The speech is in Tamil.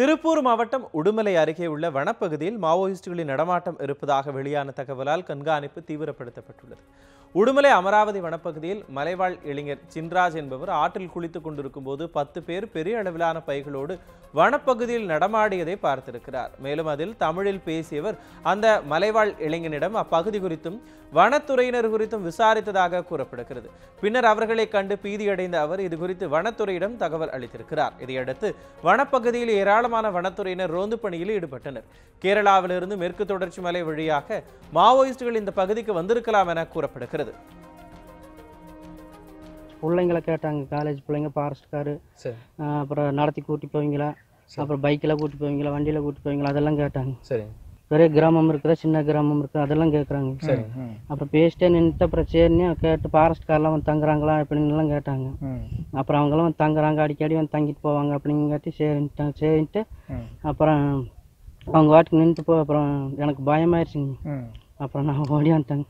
திருப்பூர் மாவட்டம் உடுமலை அருகே உள்ள வனப்பகுதியில் மாவோயிஸ்டுகளின் நடமாட்டம் இருப்பதாக வெளியான தகவலால் கண்காணிப்பு தீவிரப்படுத்தப்பட்டுள்ளது. உடுமலை அமராவதி வனப்பகுதியில் மலைவாழ் இளைஞர் சின்ராஜ் என்பவர் ஆற்றில் குளித்துக் கொண்டிருக்கும் போது பத்து பேர் பெரிய அளவிலான பைகளோடு வனப்பகுதியில் நடமாடியதை பார்த்திருக்கிறார். மேலும் அதில் தமிழில் பேசியவர் அந்த மலைவாழ் இளைஞனிடம் அப்பகுதி குறித்தும் வனத்துறையினர் குறித்தும் விசாரித்ததாக கூறப்படுகிறது. பின்னர் அவர்களை கண்டு பீதியடைந்த அவர் இது குறித்து வனத்துறையிடம் தகவல் அளித்திருக்கிறார். இதையடுத்து வனப்பகுதியில் ஏராளம் ஏராளமான வனத்துறையினர் ரோந்து பணியில் ஈடுபட்டனர். கேரளாவிலிருந்து மேற்கு தொடர்ச்சி மலை வழியாக மாவோயிஸ்டுகள் இந்த பகுதிக்கு வந்திருக்கலாம் என கூறப்படுகிறது. பிள்ளைங்களை கேட்டாங்க காலேஜ் பிள்ளைங்க ஃபாரஸ்ட் காரு சரி. அப்புறம் நடத்தி கூட்டி போவீங்களா? அப்புறம் பைக்கில் கூட்டி போவீங்களா? வண்டியில் கூட்டி போவீங்களா? அதெல்லாம் கேட்டாங்க. சரி. பெரிய கிராமம் இருக்குதா சின்ன கிராமம் இருக்குது அதெல்லாம் கேட்குறாங்க. சரி. அப்புறம் பேசிட்டே நின்றுட்டு அப்புறம் சரின்னு கேட்டு ஃபாரஸ்ட் கார்லாம் வந்து தங்குறாங்களா அப்படின்னுலாம் கேட்டாங்க. அப்புறம் அவங்களாம் வந்து தங்குறாங்க அடிக்கடி வந்து தங்கிட்டு போவாங்க அப்படிங்காட்டி சரின்ட்டாங்க சரின்ட்டு அப்புறம் அவங்க வாட்டுக்கு நின்றுட்டு போ அப்புறம் எனக்கு பயமாயிருச்சுங்க. அப்புறம் நான் ஓடி வந்துட்டேங்க.